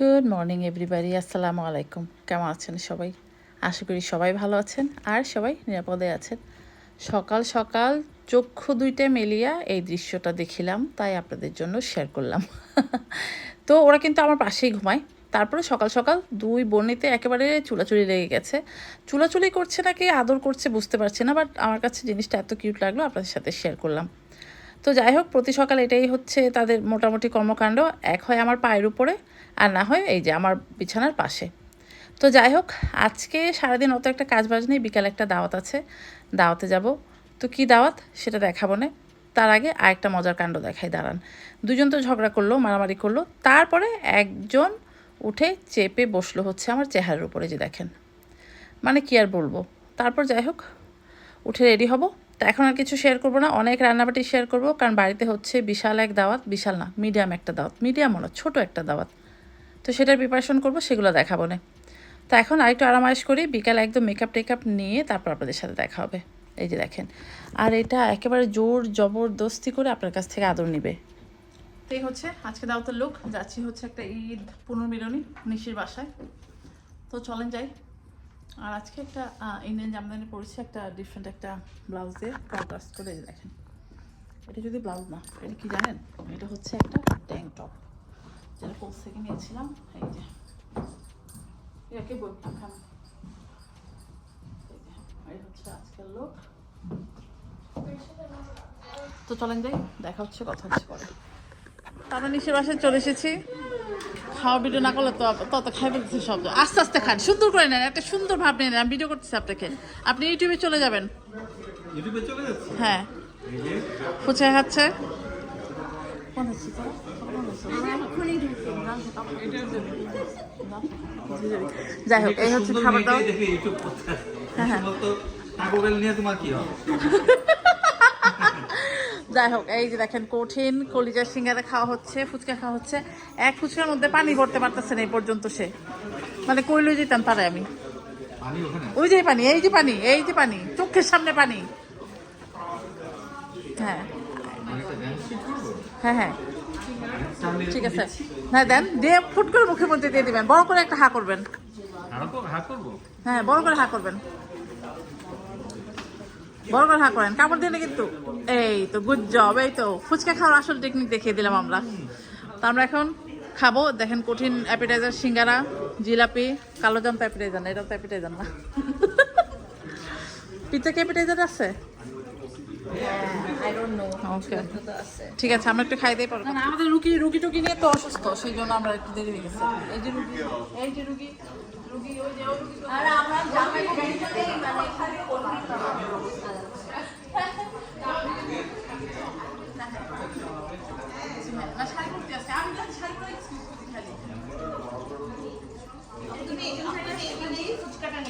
Good morning everybody আসসালামু আলাইকুম কেমন আছেন সবাই? আশা করি সবাই ভালো আছেন আর সবাই নিরাপদে আছেন। সকাল সকাল চক্ষু দুইটা মেলিয়া এই দৃশ্যটা দেখিলাম, তাই আপনাদের জন্য শেয়ার করলাম। তো ওরা কিন্তু আমার পাশেই ঘুমায়। তারপরে সকাল সকাল দুই বর্ণিতে একেবারে চুলাচুলি লেগে গেছে। চুলাচুলি করছে নাকি, আদর করছে বুঝতে পারছি না বাট আমার কাছে জিনিসটা এত কিউট লাগল, আপনাদের সাথে শেয়ার করলাম। তো যাই হোক, প্রতি সকাল এটাই হচ্ছে তাদের মোটামুটি কর্মকাণ্ড। এক হয় আমার পায়ের উপরে, আর না হয় এই যে আমার বিছানার পাশে। তো যাই হোক, আজকে সারাদিন অত একটা কাজ বাজ নেই, বিকালে একটা দাওয়াত আছে। দাওয়াতে যাব। তো কি দাওয়াত? সেটা দেখাবো না। তার আগে আরেকটা মজার কাণ্ড দেখাই, দাঁড়ান। দুজন তো ঝগড়া করল, মারামারি করল। তারপরে একজন উঠে চেপে বসল হচ্ছে আমার চেহারার উপরে, যে দেখেন। মানে কি আর বলব? তারপর যাই হোক, উঠে রেডি হব। তো এখন আর কিছু শেয়ার করব না। অনেক রান্নাবাটি শেয়ার করব, কারণ বাড়িতে হচ্ছে বিশাল এক দাওয়াত, বিশাল না মিডিয়াম একটা দাওয়াত। মিডিয়াম না ছোট একটা দাওয়াত। তো সেটার প্রিপারেশন করব, সেগুলো দেখাবো না। তো এখন আরেকটু আরামাইশ করি, বিকালে একদম মেকআপ টেকআপ নিয়ে তারপর আপনাদের সাথে দেখা হবে। এই যে দেখেন। আর এটা একেবারে জোর জবরদস্তি করে আপনার কাছ থেকে আদর নিবে। এই হচ্ছে আজকে দাওয়াতের লোক যাচ্ছি হচ্ছে একটা ঈদ পুনর্মিলনী, নিশির বাসায়। তো চলেন যাই। আর আজকে একটা ইন্ডিয়ান জামদানি পরেছি একটা ডিফারেন্ট একটা ব্লাউজ দিয়ে কন্ট্রাস্ট করে দেখেন। এটা যদি ব্লাউজ না, এটা কি জানেন? এটা হচ্ছে একটা ট্যাঙ্ক টপ। যেটা কোর্স থেকে নিয়েছিলাম, এই যে। এটাকে খান এই লোক তো চলেন যাই, দেখা হচ্ছে, কথা হচ্ছে পরে। আমরা নিচের বাসায় চলে এসেছি। খাওয়া ভিডিও না করলে তো তত খাই ফেলতেছি সব আস্তে আস্তে খান সুন্দর করে নেন একটা সুন্দর ভাব নিয়ে নেন আমি ভিডিও করতেছি আপনাকে। আপনি ইউটিউবে চলে যাবেন। হ্যাঁ। এই খাচ্ছে? যাই হোক এই হচ্ছে খাবার দাবার। হ্যাঁ, হ্যাঁ। নিয়ে তোমার কি হবে? যাই হোক এই যে দেখেন কঠিন কলিজার সিঙ্গারা খাওয়া হচ্ছে ফুচকা খাওয়া হচ্ছে। এক ফুচকার মধ্যে পানি ভরতে পারতেছে না এই পর্যন্ত সে। মানে কইলে যেতাম তারে আমি? ওই যে পানি এই যে পানি এই যে পানি চোখের সামনে পানি। হ্যাঁ। হ্যাঁ হ্যাঁ। ঠিক আছে। হ্যাঁ দেন দিয়ে ফুট করে মুখের মধ্যে দিয়ে দিবেন। বড় করে একটা হা করবেন। হ্যাঁ বড় করে হা করবেন। বড় করে হা করেন কাপড় দিলে কিন্তু এই তো গুড জব এই তো। ফুচকা খাওয়ার আসল টেকনিক দেখিয়ে দিলাম আমরা। তো আমরা এখন খাব দেখেন কঠিন অ্যাপিটাইজার সিঙ্গারা জিলাপি কালো জাম তো অ্যাপিটাইজার না এটা তো অ্যাপিটাইজার না। পিৎজা কি অ্যাপিটাইজার আছে? ঠিক আছে আমরা একটু খাই দিয়ে পরে না আমাদের রুগী রুগী টুগী নিয়ে তো অসুস্থ সেই জন্য আমরা একটু দেরি হয়ে গেছে। এই যে রুগী এই যে রুগী রুগী ওই যে আর আমরা জামাই গাড়িতেই মানে খালি কর্মী না শাড়ি পরতে আছে আমি জানি শাড়ি পরে excuse করতে খালি তুমি এখান থেকে এখানে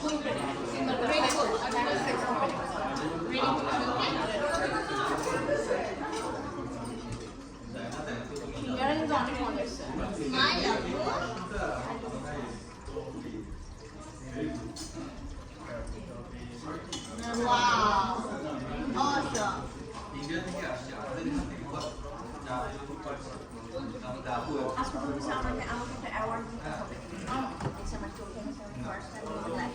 ফুচকাটা নিবে হ্যাঁ, আমি এটা নেব, দাঁড়াও। Wow. Awesome. আজকে হচ্ছে আমাকে আমাকে একটা অ্যাওয়ার্ড দিতে হবে এটা আমার চোখে ফার্স্ট টাইম লাইফ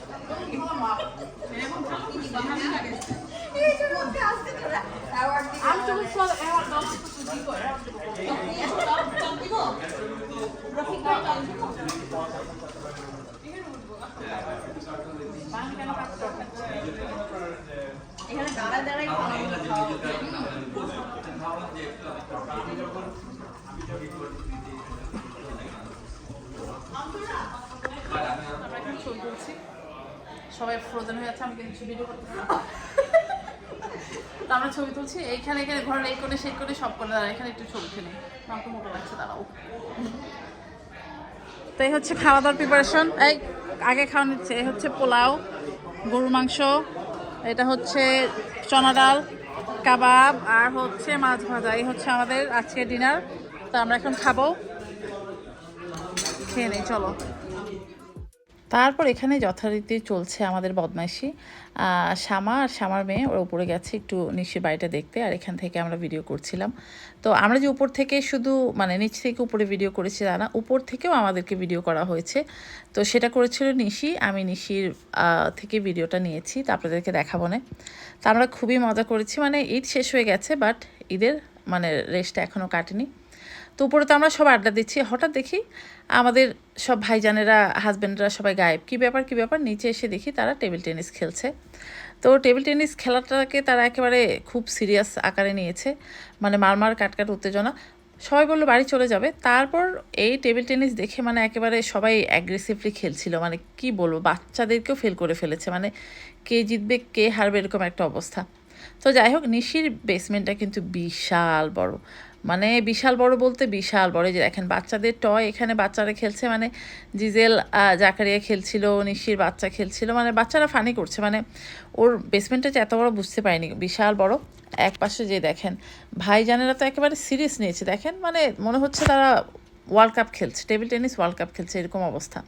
এই যে মধ্যে আসতে তোরা অ্যাওয়ার্ড দিতে আমি তো বলছি, এবার দাও, একটু কি করে? দিব রফিক ভাই টপ দিব পানি কেন কাটতে হবে? এখানে দাঁড়ায় দাঁড়ায় আমরা এখানে ছবি তুলছি সবাই ফ্রোজেন হয়ে যাচ্ছে, আমি কিন্তু ভিডিও করতেছি তো আমরা ছবি তুলছি, এইখানে এখানে ঘরের এই কোণে, সেই কোণে, সব কোণে দাঁড়া এখানে একটু ছবি তুলি। আমার তো মোটো লাগছে, দাঁড়াও। তো এই হচ্ছে খাওয়া দাওয়ার প্রিপারেশন এই, আগে খাওয়া নিচ্ছে, এই হচ্ছে পোলাও, গরুর মাংস, এটা হচ্ছে চনা ডাল কাবাব আর হচ্ছে মাছ ভাজা। এই হচ্ছে আমাদের আজকে ডিনার তো আমরা এখন খাব। খেয়ে নেই, চলো। তারপর এখানে যথারীতি চলছে আমাদের বদমাইশি। শ্যামা আর শ্যামার মেয়ে, ওরা উপরে গেছে একটু নিশ্চয়ই বাড়িটা দেখতে, আর এখান থেকে আমরা ভিডিও করছিলাম। তো আমরা যে উপর থেকে শুধু মানে নিচ থেকে উপরে ভিডিও করেছি তা না, উপর থেকেও আমাদেরকে ভিডিও করা হয়েছে। তো সেটা করেছিল নিশি, আমি নিশির থেকে ভিডিওটা নিয়েছি, তা আপনাদেরকে দেখাবো না। তা আমরা খুবই মজা করেছি মানে ঈদ শেষ হয়ে গেছে বাট ঈদের মানে রেস্টটা এখনও কাটেনি। তো উপরে তো আমরা সব আড্ডা দিচ্ছি, হঠাৎ দেখি আমাদের সব ভাইজানেরা হাজব্যান্ডরা সবাই গায়েব। কী ব্যাপার কী ব্যাপার? নিচে এসে দেখি তারা টেবিল টেনিস খেলছে। তো টেবিল টেনিস খেলাটাকে তারা একেবারে খুব সিরিয়াস আকারে নিয়েছে। মানে মারমার, কাটকাট, উত্তেজনা। সবাই বলল, বাড়ি চলে যাবে। তারপর এই টেবিল টেনিস দেখে মানে একেবারে সবাই অ্যাগ্রেসিভলি খেলছিল। মানে কি বলব, বাচ্চাদেরকেও ফেল করে ফেলেছে। মানে কে জিতবে, কে হারবে, এরকম একটা অবস্থা। তো যাই হোক, নিশির বেসমেন্টটা কিন্তু বিশাল বড়। মানে বিশাল বড় বলতে বিশাল বড় যে দেখেন, বাচ্চাদের টয় এখানে বাচ্চারা খেলছে মানে জিজেল জাকারিয়া খেলছিল, নিশির বাচ্চা খেলছিল মানে বাচ্চারা ফানি করছে মানে ওর বেসমেন্টটা যে এত বড় বুঝতে পারিনি, বিশাল বড়। এক পাশে যে দেখেন, ভাইজানেরা তো একেবারে সিরিয়াস নিয়েছে, দেখেন মানে মনে হচ্ছে তারা ওয়ার্ল্ড কাপ খেলছে টেবিল টেনিস ওয়ার্ল্ড কাপ খেলছে, এরকম অবস্থা।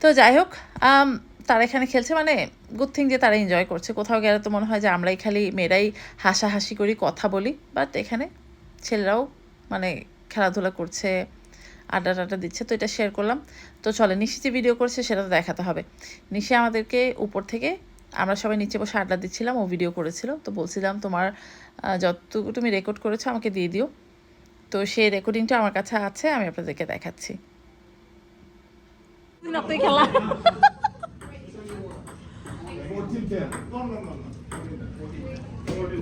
তো যাই হোক তারা এখানে খেলছে মানে গুড থিং যে তারা এনজয় করছে। কোথাও গেলে তো মনে হয় যে আমরাই খালি মেয়েরাই হাসাহাসি করি, কথা বলি বাট এখানে ছেলেরাও মানে খেলাধুলা করছে আড্ডা টাড্ডা দিচ্ছে তো এটা শেয়ার করলাম। তো চলে নিশি যে ভিডিও করছে সেটা তো দেখাতে হবে। নিশি আমাদেরকে উপর থেকে আমরা সবাই নিচে বসে আড্ডা দিচ্ছিলাম ও ভিডিও করেছিল। তো বলছিলাম তোমার যতটুকু তুমি রেকর্ড করেছ আমাকে দিয়ে দিও। তো সেই রেকর্ডিংটা আমার কাছে আছে আমি আপনাদেরকে দেখাচ্ছি। খেলা।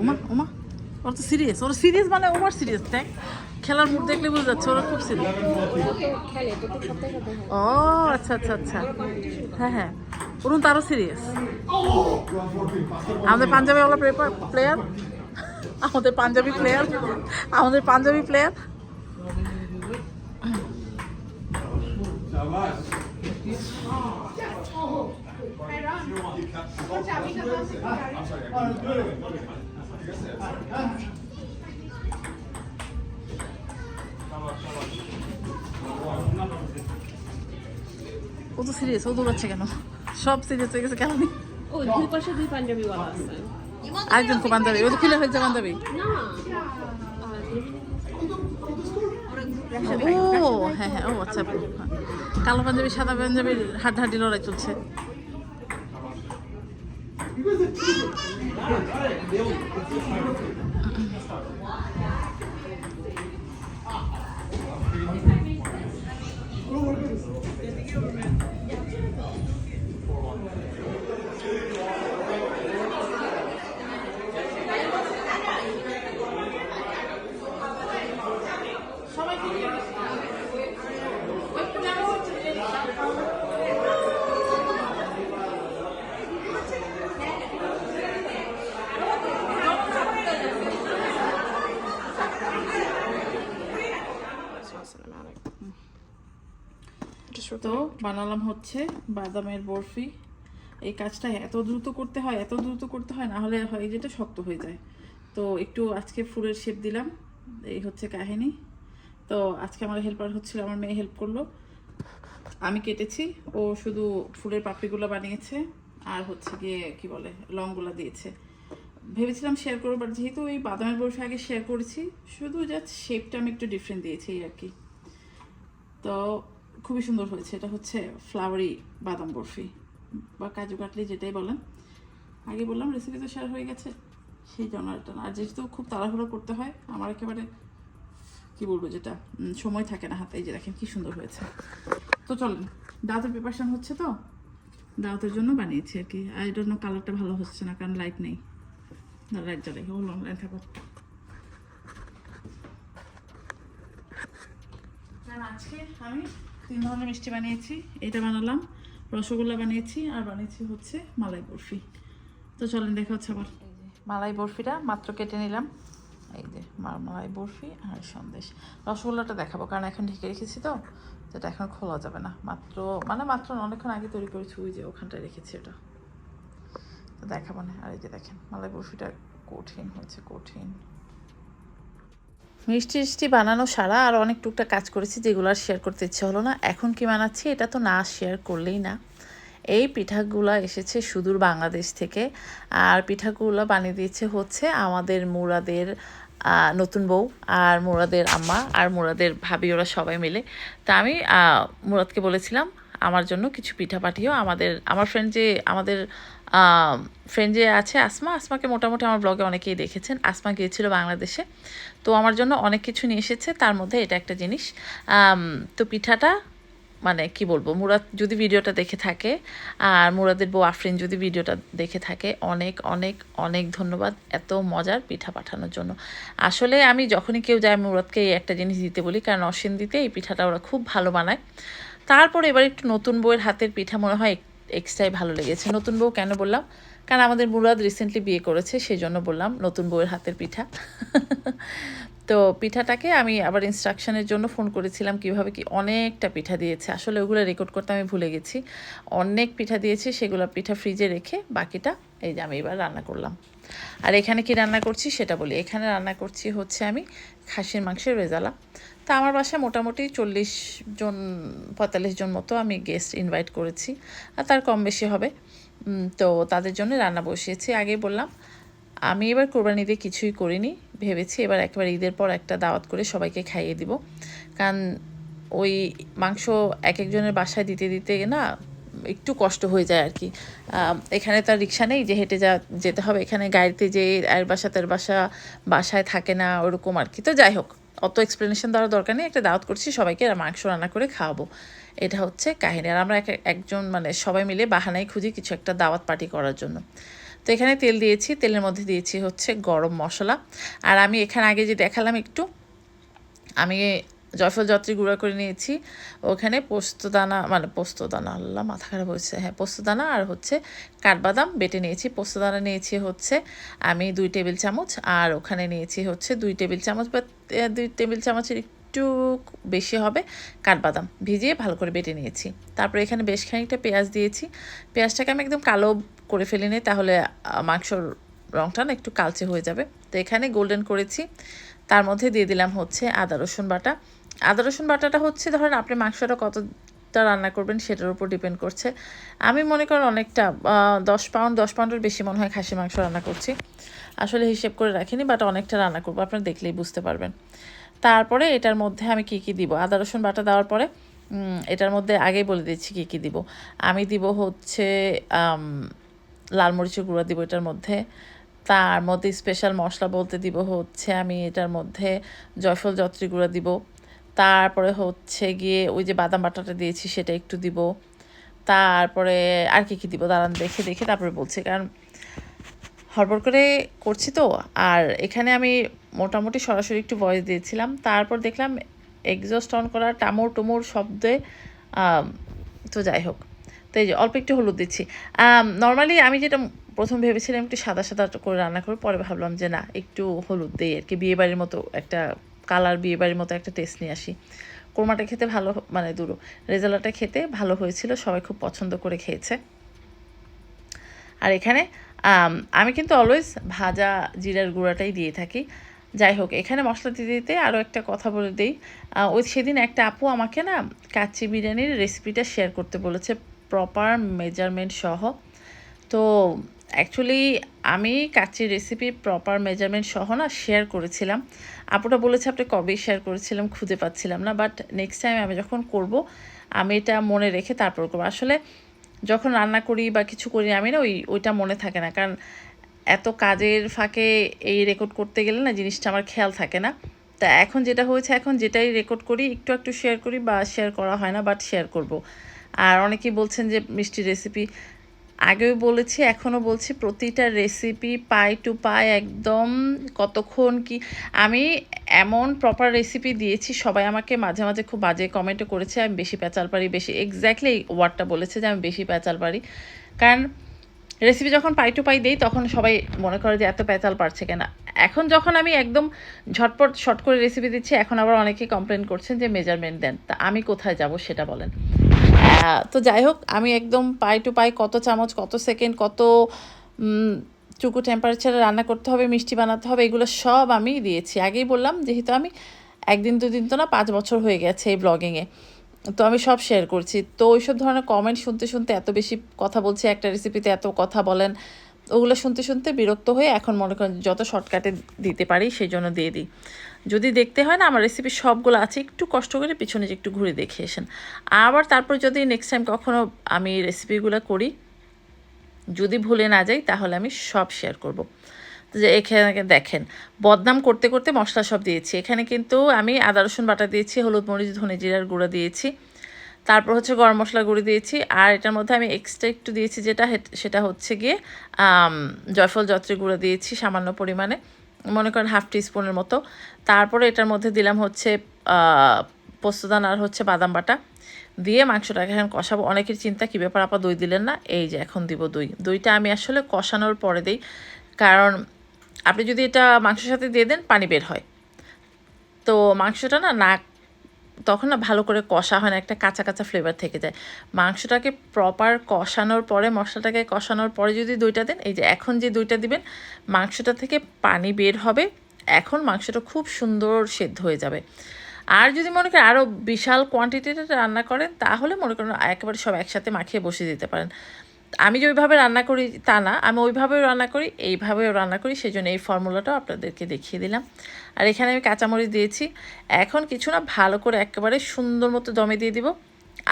উমা উমা। ওরা তো সিরিয়াস ওরা সিরিয়াস মানে ওভার সিরিয়াস দেখ। খেলার মুড দেখলে বুঝতে যাচ্ছে, ওরা খুব সিরিয়াস ও আচ্ছা আচ্ছা আচ্ছা। হ্যাঁ হ্যাঁ। অরুণ তো আরও সিরিয়াস আমাদের পাঞ্জাবি ওলা প্লেয়ার আমাদের পাঞ্জাবি প্লেয়ার আমাদের পাঞ্জাবি প্লেয়ার ও তো সিরিয়াস ও দৌড়াচ্ছে কেন? সব সিরিয়াস হয়ে গেছে কেন? ও দুই পাশে দুই পাঞ্জাবিওয়ালা আছে। আরেকজন কো বান্ধবী ও তো খুলে হয়েছে বান্ধবী। না। ও হ্যাঁ হ্যাঁ ও আচ্ছা। কালো পাঞ্জাবি সাদা পাঞ্জাবির হাড্ডাহাড্ডি লড়াই চলছে। 이것을 내용. বানালাম হচ্ছে বাদামের বরফি। এই কাজটা এত দ্রুত করতে হয়, এত দ্রুত করতে হয়, না হলে হয় যেটা শক্ত হয়ে যায়। তো একটু আজকে ফুলের শেপ দিলাম, এই হচ্ছে কাহিনী। তো আজকে আমার হেল্পার হচ্ছিল, আমার মেয়ে হেল্প করল। আমি কেটেছি, ও শুধু ফুলের পাপড়িগুলো বানিয়েছে আর হচ্ছে গিয়ে কি বলে লংগুলো দিয়েছে। ভেবেছিলাম শেয়ার করব বাট যেহেতু এই বাদামের বরফি আগে শেয়ার করেছি, শুধু জাস্ট শেপটা আমি একটু ডিফারেন্ট দিয়েছি এই আর কি। তো খুবই সুন্দর হয়েছে। এটা হচ্ছে ফ্লাওয়ারি বাদাম বরফি বা কাজু কাটলি যেটাই বলেন। আগে বললাম রেসিপি তো শেয়ার হয়ে গেছে, সেই জন্য। আর যেহেতু খুব তাড়াহুড়ো করতে হয়, আমার একেবারে কি বলব যেটা সময় থাকে না হাতে। এই যে দেখেন কি সুন্দর হয়েছে। তো চলেন, দাঁতের প্রিপারেশান হচ্ছে তো? দাওয়াতের জন্য বানিয়েছি আর কি। আর এটার জন্য কালারটা ভালো হচ্ছে না, কারণ লাইট নেই। লাইট জ্বালাই হলো লাইট থাকো। আজকে আমি তিন ধরনের মিষ্টি বানিয়েছি। এটা বানালাম, রসগোল্লা বানিয়েছি, আর বানিয়েছি হচ্ছে মালাই বরফি। তো চলেন দেখা হচ্ছে আবার। মালাই বরফিটা মাত্র কেটে নিলাম। এই যে মালাই বরফি আর সন্দেশ। রসগোল্লাটা দেখাবো, কারণ এখন ঢেকে রেখেছি তো যেটা এখন খোলা যাবে না। মাত্র মানে মাত্র অনেকক্ষণ আগে তৈরি করেছি, ওই যে ওখানটায় রেখেছি ওটা। তো দেখাবো না, আর এই যে দেখেন, মালাই বরফিটা কঠিন হয়েছে, কঠিন। মিষ্টি মিষ্টি বানানো সারা আর অনেক টুকটাক কাজ করেছি যেগুলো আর শেয়ার করতে ইচ্ছে হলো না। এখন কি বানাচ্ছি এটা তো না শেয়ার করলেই না। এই পিঠাগুলো এসেছে সুদূর বাংলাদেশ থেকে। আর পিঠাগুলো বানিয়ে দিয়েছে হচ্ছে আমাদের মুরাদের নতুন বউ আর মুরাদের আম্মা আর মুরাদের ভাবি ওরা সবাই মিলে। তা আমি মুরাদকে বলেছিলাম আমার জন্য কিছু পিঠা পাঠিও। আমাদের, আমার ফ্রেন্ড যে, আমাদের ফ্রেন্ড যে আছে আসমা, আসমাকে মোটামুটি আমার ব্লগে অনেকেই দেখেছেন। আসমা গিয়েছিল বাংলাদেশে। তো আমার জন্য অনেক কিছু নিয়ে এসেছে। তার মধ্যে এটা একটা জিনিস। তো পিঠাটা মানে কি বলব, মুরাদ যদি ভিডিওটা দেখে থাকে, আর মুরাদের বউ আফরিন যদি ভিডিওটা দেখে থাকে, অনেক অনেক অনেক ধন্যবাদ। এত মজার পিঠা পাঠানোর জন্য। আসলে আমি যখনই কেউ যায় মুরাদকে এই একটা জিনিস দিতে বলি, কারণ অসীন দিতে এই পিঠাটা ওরা খুব ভালো বানায়। তারপর এবার একটু নতুন বউয়ের হাতের পিঠা মনে হয় এক্সট্রাই ভালো লেগেছে। নতুন বউ কেন বললাম? কারণ আমাদের মুরাদ রিসেন্টলি বিয়ে করেছে সেই জন্য বললাম নতুন বউয়ের হাতের পিঠা। তো পিঠাটাকে আমি আবার ইনস্ট্রাকশনের জন্য ফোন করেছিলাম কীভাবে কি অনেকটা পিঠা দিয়েছে। আসলে ওগুলো রেকর্ড করতে আমি ভুলে গেছি। অনেক পিঠা দিয়েছি, সেগুলো পিঠা ফ্রিজে রেখে বাকিটা এই যে আমি এবার রান্না করলাম। আর এখানে কি রান্না করছি সেটা বলি। এখানে রান্না করছি হচ্ছে আমি খাসির মাংসের রেজালা। তা আমার বাসায় মোটামুটি চল্লিশ জন, পঁয়তাল্লিশ জন মতো আমি গেস্ট ইনভাইট করেছি। আর তার কম বেশি হবে। তো তাদের জন্য রান্না বসিয়েছি। আগেই বললাম, আমি এবার কোরবানি দিয়ে কিছুই করিনি। ভেবেছি এবার একবার ঈদের পর একটা দাওয়াত করে সবাইকে খাইয়ে দিব। কারণ ওই মাংস এক একজনের বাসায় দিতে দিতে না একটু কষ্ট হয়ে যায় আর কি। এখানে তো আর রিক্সা নেই, যে হেঁটে যা, যেতে হবে। এখানে গাড়িতে যে আর বাসা, তার বাসা বাসায় থাকে না, ওরকম আর কি। তো যাই হোক অত এক্সপ্লেনেশন দেওয়ার দরকার নেই। একটা দাওয়াত করছি, সবাইকে আর মাংস রান্না করে খাওয়াবো। এটা হচ্ছে কাহিনী। আর আমরা এক- একজন মানে সবাই মিলে বাহানায় খুঁজি কিছু একটা দাওয়াত পার্টি করার জন্য। তো এখানে তেল দিয়েছি। তেলের মধ্যে দিয়েছি হচ্ছে গরম মশলা। আর আমি এখানে আগে যে দেখালাম একটু, আমি জয়ফল যত্রী গুঁড়া করে নিয়েছি। ওখানে পোস্তদানা মানে পোস্তদানা, আল্লাহ, মাথা খারাপ হয়েছে। হ্যাঁ পোস্তদানা আর হচ্ছে কাঠবাদাম বেটে নিয়েছি। পোস্তদানা নিয়েছি হচ্ছে আমি দুই টেবিল চামচ আর ওখানে নিয়েছি হচ্ছে দুই টেবিল চামচ বা দুই টেবিল চামচের একটু বেশি হবে কাঠবাদাম ভিজিয়ে ভালো করে বেটে নিয়েছি। তারপরে এখানে বেশ খানিকটা পেঁয়াজ দিয়েছি। পেঁয়াজটাকে আমি একদম কালো করে ফেলি নিই, তাহলে মাংসর রঙটা না একটু কালচে হয়ে যাবে। তো এখানে গোল্ডেন করেছি। তার মধ্যে দিয়ে দিলাম হচ্ছে আদা, রসুন বাটা। আদা, রসুন বাটাটা হচ্ছে, ধরেন আপনি মাংসটা কতটা রান্না করবেন সেটার উপর ডিপেন্ড করছে। আমি মনে করেন অনেকটা দশ পাউন্ড দশ পাউন্ডের বেশি মনে হয় খাসি মাংস রান্না করছি। আসলে হিসেব করে রাখিনি বাট অনেকটা রান্না করব, আপনারা দেখলেই বুঝতে পারবেন। তারপরে এটার মধ্যে আমি কি কি দিব? আদা, রসুন বাটা দেওয়ার পরে এটার মধ্যে আগেই বলে দিচ্ছি কি কি দিব। আমি দিব হচ্ছে লাল মরিচের গুঁড়া দিব এটার মধ্যে। তার মধ্যে স্পেশাল মশলা বলতে দিব হচ্ছে আমি এটার মধ্যে জয়ফল যত্রী গুঁড়া দিব। তারপরে হচ্ছে গিয়ে ওই যে বাদাম বাটাটা দিয়েছি, সেটা একটু দিব। তারপরে আর কি কী দিব? দাঁড়ান, দেখে দেখে তারপরে বলছি। কারণ হড়বড় করে করছি তো। আর এখানে আমি মোটামুটি সরাসরি একটু ভয়েস দিয়েছিলাম। তারপর দেখলাম এক্সস্ট অন করা টামোর টুমোর শব্দে তো যাই হোক। তো এই যে অল্প একটু হলুদ দিচ্ছি। নর্মালি আমি যেটা প্রথম ভেবেছিলাম একটু সাদা সাদা করে রান্না করে পরে ভাবলাম যে না, একটু হলুদ দিই আর কি। বিয়েবাড়ির মতো একটা কালার বিয়েবাড়ির মতো একটা টেস্ট নিয়ে আসি। কোরমাটা খেতে ভালো মানে দুটো রেজালাটা খেতে ভালো হয়েছিল, সবাই খুব পছন্দ করে খেয়েছে। আর এখানে, আমি কিন্তু অলওয়েজ ভাজা জিরার গুঁড়াটাই দিয়ে থাকি। যাই হোক, এখানে মশলা দিতে দিতে আরও একটা কথা বলে দিই। ওই সেদিন একটা আপু আমাকে না কাচ্চি বিরিয়ানির রেসিপিটা শেয়ার করতে বলেছে প্রপার মেজারমেন্ট সহ। তো অ্যাকচুয়ালি আমি কাচ্চির রেসিপি প্রপার মেজারমেন্ট সহ না শেয়ার করেছিলাম। আপুটা বলেছে আপনি কবে শেয়ার করেছিলাম, খুঁজে পাচ্ছিলাম না বাট নেক্সট টাইম আমি যখন করব, আমি এটা মনে রেখে তারপর করব। আসলে যখন রান্না করি বা কিছু করি, আমি না ওই, ওইটা মনে থাকে না, কারণ এত কাজের ফাঁকে এই রেকর্ড করতে গেলে না জিনিসটা আমার খেয়াল থাকে না। তা এখন যেটা হয়েছে, এখন যেটাই রেকর্ড করি, একটু একটু শেয়ার করি বা শেয়ার করা হয় না বাট শেয়ার করব। আর অনেকেই বলছেন যে মিষ্টি রেসিপি আগেও বলেছি, এখনও বলছি, প্রতিটা রেসিপি পাই টু পাই একদম কতক্ষণ কি, আমি এমন প্রপার রেসিপি দিয়েছি, সবাই আমাকে মাঝে মাঝে খুব বাজে কমেন্টও করেছে, আমি বেশি প্যাচাল পারি, বেশি এক্স্যাক্টলি এই ওয়ার্ডটা বলেছে যে আমি বেশি প্যাচাল পারি। কারণ রেসিপি যখন পাই টু পাই দিই, তখন সবাই মনে করে যে এত পেঁচাল পারছে কেন। এখন যখন আমি একদম ঝটপট শর্ট করে রেসিপি দিচ্ছি, এখন আবার অনেকে কমপ্লেন করছেন যে মেজারমেন্ট দেন, তা আমি কোথায় যাব সেটা বলেন। তো যাই হোক, আমি একদম পাই টু পাই কত চামচ, কত সেকেন্ড কত চুকু টেম্পারেচারে রান্না করতে হবে, মিষ্টি বানাতে হবে, এগুলো সব আমি দিয়েছি। আগেই বললাম, যেহেতু আমি একদিন, দুদিন তো না পাঁচ বছর হয়ে গেছে এই ব্লগিংয়ে তো আমি সব শেয়ার করছি। তো ওইসব ধরনের কমেন্ট শুনতে শুনতে এত বেশি কথা বলছি, একটা রেসিপিতে এত কথা বলেন, ওগুলো শুনতে শুনতে বিরক্ত হয়ে এখন মনে করেন যত শর্টকাটে দিতে পারি, সেই জন্য দিয়ে দিই। যদি দেখতে হয় না, আমার রেসিপি সবগুলো আছে, একটু কষ্ট করে পিছনে যে একটু ঘুরে দেখে এসেন আবার তারপর যদি নেক্সট টাইম কখনও আমি রেসিপিগুলো করি, যদি ভুলে না যাই, তাহলে আমি সব শেয়ার করব। যে এখানে দেখেন, বদনাম করতে করতে মশলা সব দিয়েছি। এখানে কিন্তু আমি আদা, রসুন বাটা দিয়েছি, হলুদ মরিচ, ধনে জিরার গুঁড়ো দিয়েছি। তারপর হচ্ছে গরম মশলা গুঁড়ো দিয়েছি। আর এটার মধ্যে আমি এক্সট্রা একটু দিয়েছি যেটা সেটা হচ্ছে গিয়ে জয়ফল জত্রি গুঁড়ো দিয়েছি সামান্য পরিমাণে। মনে করেন হাফ টিস্পুনের মতো। তারপরে এটার মধ্যে দিলাম হচ্ছে পোস্তদান আর হচ্ছে বাদাম বাটা। দিয়ে মাংসটাকে এখন কষাবো। অনেকের চিন্তা, কী ব্যাপার, আপা দই দিলেন না? এই যে এখন দিব দই। দইটা আমি আসলে কষানোর পরে দিই। কারণ আপনি যদি এটা মাংসের সাথে দিয়ে দেন, পানি বের হয়। তো মাংসটা না না তখন না ভালো করে কষা হয় না, একটা কাঁচা কাঁচা ফ্লেভার থেকে যায়। মাংসটাকে প্রপার কষানোর পরে, মশলাটাকে কষানোর পরে যদি দইটা দেন, এই যে এখন যে দইটা দিবেন, মাংসটা থেকে পানি বের হবে, এখন মাংসটা খুব সুন্দর সেদ্ধ হয়ে যাবে। আর যদি মনে করেন আরও বিশাল কোয়ান্টিটিতে রান্না করেন, তাহলে মনে করেন একেবারে সব একসাথে মাখিয়ে বসিয়ে দিতে পারেন। আমি যে ওইভাবে রান্না করি তা না, আমি ওইভাবেও রান্না করি, এইভাবেও রান্না করি সেই জন্য এই ফর্মুলাটাও আপনাদেরকে দেখিয়ে দিলাম। আর এখানে আমি কাঁচামরিচ দিয়েছি। এখন কিছু না, ভালো করে একেবারে সুন্দর মতো দমে দিয়ে দিব।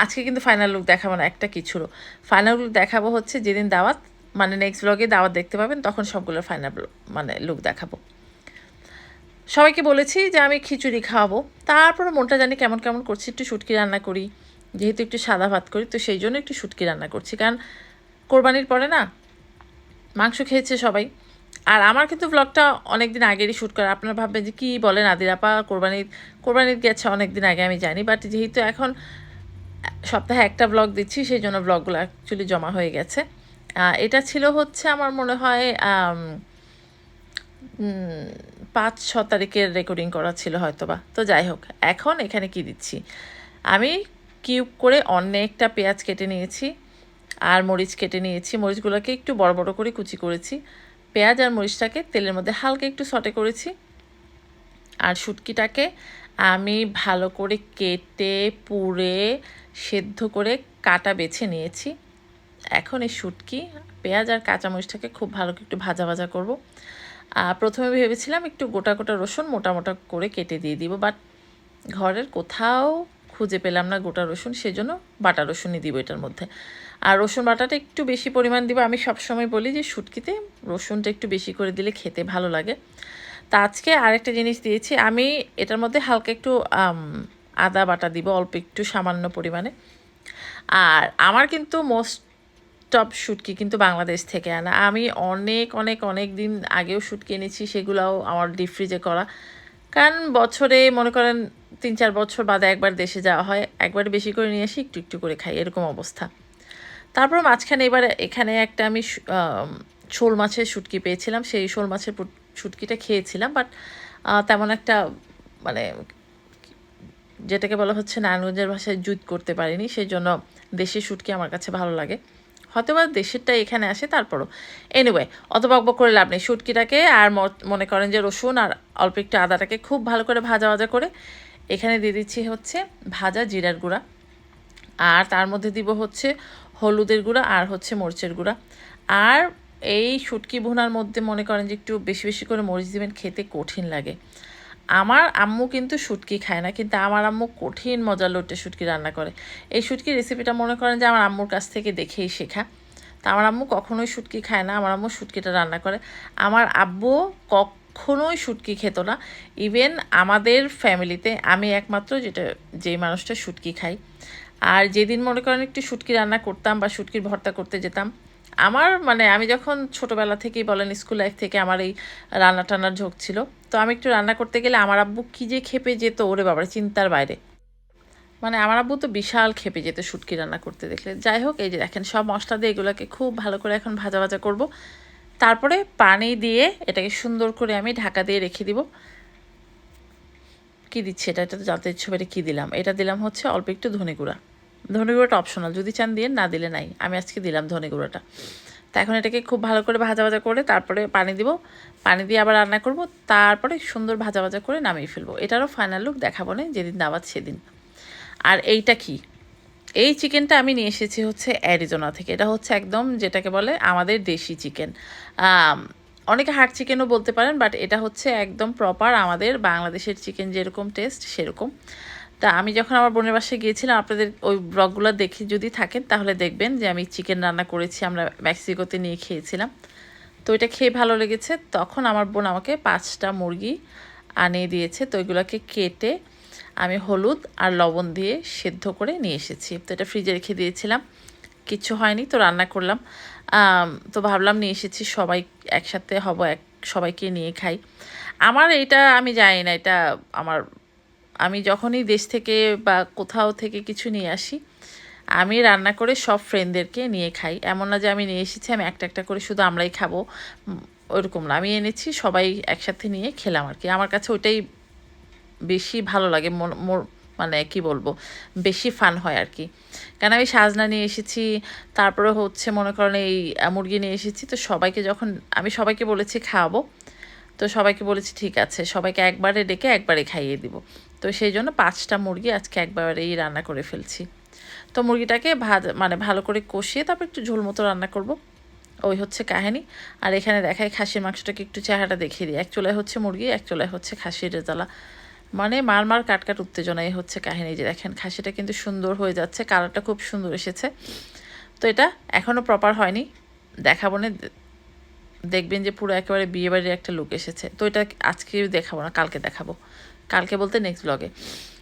আজকে কিন্তু ফাইনাল লুক দেখাবো না, একটা কিছুরও। ফাইনাল লুক দেখাবো হচ্ছে যেদিন দাওয়াত মানে নেক্সট ব্লগে দাওয়াত দেখতে পাবেন, তখন সবগুলো ফাইনাল মানে লুক দেখাবো। সবাইকে বলেছি যে আমি খিচুড়ি খাওয়াবো। তারপর মনটা জানি কেমন কেমন করছি, একটু শুটকি রান্না করি, যেহেতু একটু সাদা ভাত করি, তো সেই জন্য একটু শুটকি রান্না করছি। কারণ কোরবানির পরে না মাংস খেয়েছে সবাই। আর আমার কিন্তু ব্লগটা অনেক দিন আগেরই শ্যুট করা। আপনারা ভাববেন যে কী বলেন আদিরাপা কোরবানির কোরবানির গেছে অনেক দিন আগে, আমি জানি। বাট যেহেতু এখন সপ্তাহে একটা ব্লগ দিচ্ছি, সেই জন্য ব্লগগুলো অ্যাকচুয়ালি জমা হয়ে গেছে। এটা ছিল হচ্ছে আমার মনে হয় পাঁচ, ছ তারিখের রেকর্ডিং করা ছিল হয়তো বা তো যাই হোক, এখন এখানে কি দিচ্ছি? আমি কিউব করে অনেকটা পেঁয়াজ কেটে নিয়েছি। আর মরিচ কেটে নিয়েছি। মরিচগুলোকে একটু বড় বড় করে কুচি করেছি। পেঁয়াজ আর মরিচটাকে তেলের মধ্যে হালকা একটু সটে করেছি। আর শুটকিটাকে আমি ভালো করে কেটে, পুড়ে, সেদ্ধ করে কাটা বেছে নিয়েছি। এখন এই শুটকি, পেঁয়াজ আর কাঁচামরিচটাকে খুব ভালো করে একটু ভাজা ভাজা করব। প্রথমে ভেবেছিলাম একটু গোটা গোটা রসুন মোটা মোটা করে কেটে দিয়ে দিব, বাট ঘরের কোথাও খুঁজে পেলাম না গোটা রসুন, সেজন্য বাটা রসুনই দিব এটার মধ্যে। আর রসুন বাটাটা একটু বেশি পরিমাণ দিব। আমি সবসময় বলি যে শুটকিতে রসুনটা একটু বেশি করে দিলে খেতে ভালো লাগে। তা আজকে আরেকটা জিনিস দিয়েছি। আমি এটার মধ্যে হালকা একটু আদা বাটা দিব, অল্প একটু সামান্য পরিমাণে। আর আমার কিন্তু মোস্ট টপ শুটকি কিন্তু বাংলাদেশ থেকে আনা। আমি অনেক অনেক অনেক দিন আগেও শুটকি এনেছি, সেগুলোও আমার ডিপ ফ্রিজে করা। কারণ বছরে মনে করেন তিন, চার বছর বাদে একবার দেশে যাওয়া হয়, একবার বেশি করে নিয়ে আসি, একটু একটু করে খাই, এরকম অবস্থা। তারপর মাঝখানে এবার এখানে একটা আমি শোল মাছের শুটকি পেয়েছিলাম। সেই শোল মাছের শুটকিটা খেয়েছিলাম বাট তেমন একটা মানে যেটাকে বলা হচ্ছে নারায়ণগঞ্জের ভাষায় জুত করতে পারিনি। সেই জন্য দেশের শুটকি আমার কাছে ভালো লাগে। হয়তো বা দেশেরটা এখানে আসে, তারপরও। এনিওয়ে অত বকবক করে লাভ নেই। শুটকিটাকে আর মনে করেন যে রসুন আর অল্প একটু আদাটাকে খুব ভালো করে ভাজা ভাজা করে, এখানে দিয়ে দিচ্ছি হচ্ছে ভাজা জিরার গুঁড়া। আর তার মধ্যে দিব হচ্ছে হলুদের গুঁড়া আর হচ্ছে মরিচের গুঁড়া। আর এই শুটকি ভুনার মধ্যে মনে করেন যে একটু বেশি বেশি করে মরিচ দিবেন, খেতে কঠিন লাগে। আমার আম্মু কিন্তু শুটকি খায় না, কিন্তু আমার আম্মু কঠিন মজার লোটে শুটকি রান্না করে। এই শুটকির রেসিপিটা মনে করেন যে আমার আম্মুর কাছ থেকে দেখেই শেখা। তা আমার আম্মু কখনোই শুটকি খায় না, আমার আম্মু শুটকিটা রান্না করে। আমার আব্বু কখনোই শুটকি খেত না। ইভেন আমাদের ফ্যামিলিতে আমি একমাত্র যেটা, যেই মানুষটা শুটকি খাই। আর যেদিন মনে করেন একটু শুটকি রান্না করতাম বা শুটকির ভর্তা করতে যেতাম, আমার মানে আমি যখন ছোটোবেলা থেকেই বলেন স্কুল লাইফ থেকে আমার এই রান্না টান্নার ঝোঁক ছিল, তো আমি একটু রান্না করতে গেলে আমার আব্বু কী যে খেপে যেত ওরে বাবার চিন্তার বাইরে। মানে আমার আব্বু তো বিশাল খেপে যেত শুটকি রান্না করতে দেখলে। যাই হোক, এই যে দেখেন সব মশলা দিয়ে এগুলোকে খুব ভালো করে এখন ভাজা ভাজা করব। তারপরে পানি দিয়ে এটাকে সুন্দর করে আমি ঢাকা দিয়ে রেখে দিব। কি দিচ্ছি এটা? এটা তো জানতে ইচ্ছে কী দিলাম? এটা দিলাম হচ্ছে অল্প একটু ধনে গুঁড়া। ধনে গুঁড়োটা অপশনাল যদি চান দিয়ে, না দিলে নাই। আমি আজকে দিলাম ধনে গুঁড়োটা। তো এখন এটাকে খুব ভালো করে ভাজা ভাজা করে তারপরে পানি দিব। পানি দিয়ে আবার রান্না করব। তারপরে সুন্দর ভাজা ভাজা করে নামিয়ে ফেলব। এটারও ফাইনাল লুক দেখাবো না যেদিন দাওয়াত সেদিন। আর এইটা কি? এই চিকেনটা আমি নিয়ে এসেছি হচ্ছে অ্যারিজোনা থেকে। এটা হচ্ছে একদম যেটাকে বলে আমাদের দেশি চিকেন। অনেকে হার্ড চিকেনও বলতে পারেন বাট এটা হচ্ছে একদম প্রপার আমাদের বাংলাদেশের চিকেন যেরকম টেস্ট সেরকম। তা আমি যখন আমার বোনের বাসায় গিয়েছিলাম, আপনাদের ওই ব্লগগুলো দেখে যদি থাকেন, তাহলে দেখবেন যে আমি চিকেন রান্না করেছি, আমরা মেক্সিকোতে নিয়ে খেয়েছিলাম। তো এটা খেয়ে ভালো লেগেছে। তখন আমার বোন আমাকে পাঁচটা মুরগি আনিয়ে দিয়েছে। তো ওইগুলোকে কেটে আমি হলুদ আর লবণ দিয়ে সেদ্ধ করে নিয়ে এসেছি। তো এটা ফ্রিজে রেখে দিয়েছিলাম। কিচ্ছু হয়নি, তো রান্না করলাম। তো ভাবলাম নিয়ে এসেছি, সবাই একসাথে হব, এক, সবাইকে নিয়ে খাই। আমার এটা আমি জানি না, এটা আমার আমি যখনই দেশ থেকে বা কোথাও থেকে কিছু নিয়ে আসি, আমি রান্না করে সব ফ্রেন্ডদেরকে নিয়ে খাই। এমন না যে আমি নিয়ে এসেছি, আমি একটা একটা করে শুধু আমরাই খাব ওরকম না। আমি এনেছি, সবাই একসাথে নিয়ে খেলাম আর কি। আমার কাছে ওইটাই বেশি ভালো লাগে মানে কি বলব, বেশি ফান হয় আর কি। কেন আমি সাজনা নিয়ে এসেছি, তারপরে হচ্ছে মনে করেন এই মুরগি নিয়ে এসেছি, তো সবাইকে যখন, আমি সবাইকে বলেছি খাওয়াবো, তো সবাইকে বলেছি ঠিক আছে, সবাইকে একবারে ডেকে একবারে খাইয়ে দিব। তো সেই জন্য পাঁচটা মুরগি আজকে একবারেই রান্না করে ফেলছি। তো মুরগিটাকে ভাজ মানে ভালো করে কষিয়ে তারপর একটু ঝোল মতো রান্না করব। ওই হচ্ছে কাহিনী। আর এখানে দেখায় খাসির মাংসটাকে একটু চেহারাটা দেখিয়ে দিই। এক চুলায় হচ্ছে মুরগি, এক চুলায় হচ্ছে খাসির রেজালা। মানে মার মার কাট কাট উত্তেজনাই হচ্ছে কাহিনী যে দেখেন, খাসিটা কিন্তু সুন্দর হয়ে যাচ্ছে, কালারটা খুব সুন্দর এসেছে। তো এটা এখনও প্রপার হয়নি, দেখাবো না দেখবেন যে পুরো একেবারে বিয়েবাড়ির একটা লুক এসেছে। তো এটা আজকে দেখাবো না, কালকে দেখাবো। কালকে বলতে নেক্সট ব্লগে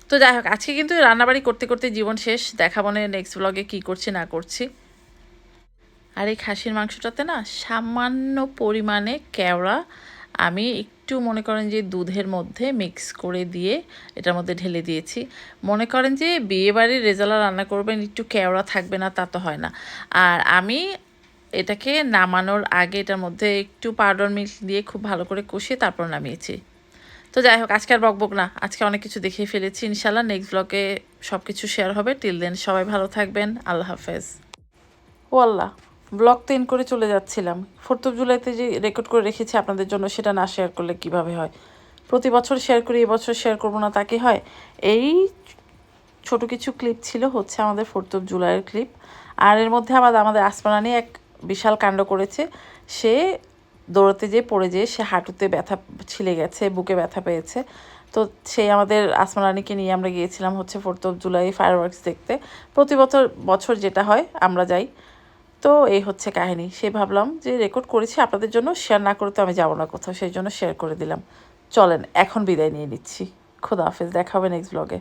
তো যাই হোক, আজকে কিন্তু রান্নাবাড়ি করতে করতে জীবন শেষ। দেখাবো না নেক্সট ব্লগে কী করছি, না করছি। আর এই খাসির মাংসটাতে না সামান্য পরিমাণে কেওড়া। আমি একটু মনে করেন যে দুধের মধ্যে মিক্স করে দিয়ে এটার মধ্যে ঢেলে দিয়েছি। মনে করেন যে বিয়েবাড়ির রেজালা রান্না করবেন, একটু কেওড়া থাকবে না, তা তো হয় না। আর আমি এটাকে নামানোর আগে এটার মধ্যে একটু পাউডার মিল্ক দিয়ে খুব ভালো করে কষিয়ে তারপর নামিয়েছি। তো যাই হোক, আজকে আর বকবক না। আজকে অনেক কিছু দেখিয়ে ফেলেছি ইনশাল্লাহ নেক্সট ব্লগে সব কিছু শেয়ার হবে। টিল দেন সবাই ভালো থাকবেন। আল্লাহ হাফেজ। ও আল্লাহ ব্লগ তো এন করে চলে যাচ্ছিলাম। ফোর্থ অফ জুলাইতে যে রেকর্ড করে রেখেছি আপনাদের জন্য, সেটা না শেয়ার করলে কীভাবে হয়? প্রতি বছর শেয়ার করি এবছর শেয়ার করব না, তা কি হয়? এই ছোট কিছু ক্লিপ ছিল হচ্ছে আমাদের ফোর্থ অফ জুলাইয়ের ক্লিপ আর এর মধ্যে আবার আমাদের আসমানানি এক বিশাল কাণ্ড করেছে। সে দৌড়াতে যেয়ে পড়ে যেয়ে সে হাঁটুতে ব্যথা ছিলে গেছে, বুকে ব্যথা পেয়েছে। তো সেই আমাদের আসমানানিকে নিয়ে আমরা গিয়েছিলাম হচ্ছে fourth of July fireworks দেখতে। প্রতি বছর বছর যেটা হয়, আমরা যাই। তো এই হচ্ছে কাহিনী। সে ভাবলাম যে রেকর্ড করেছি আপনাদের জন্য শেয়ার না করে তো আমি যাব না কোথাও। সেই জন্য শেয়ার করে দিলাম। চলেন, এখন বিদায় নিয়ে নিচ্ছি। খোদা হাফেজ, দেখা হবে নেক্সট ব্লগে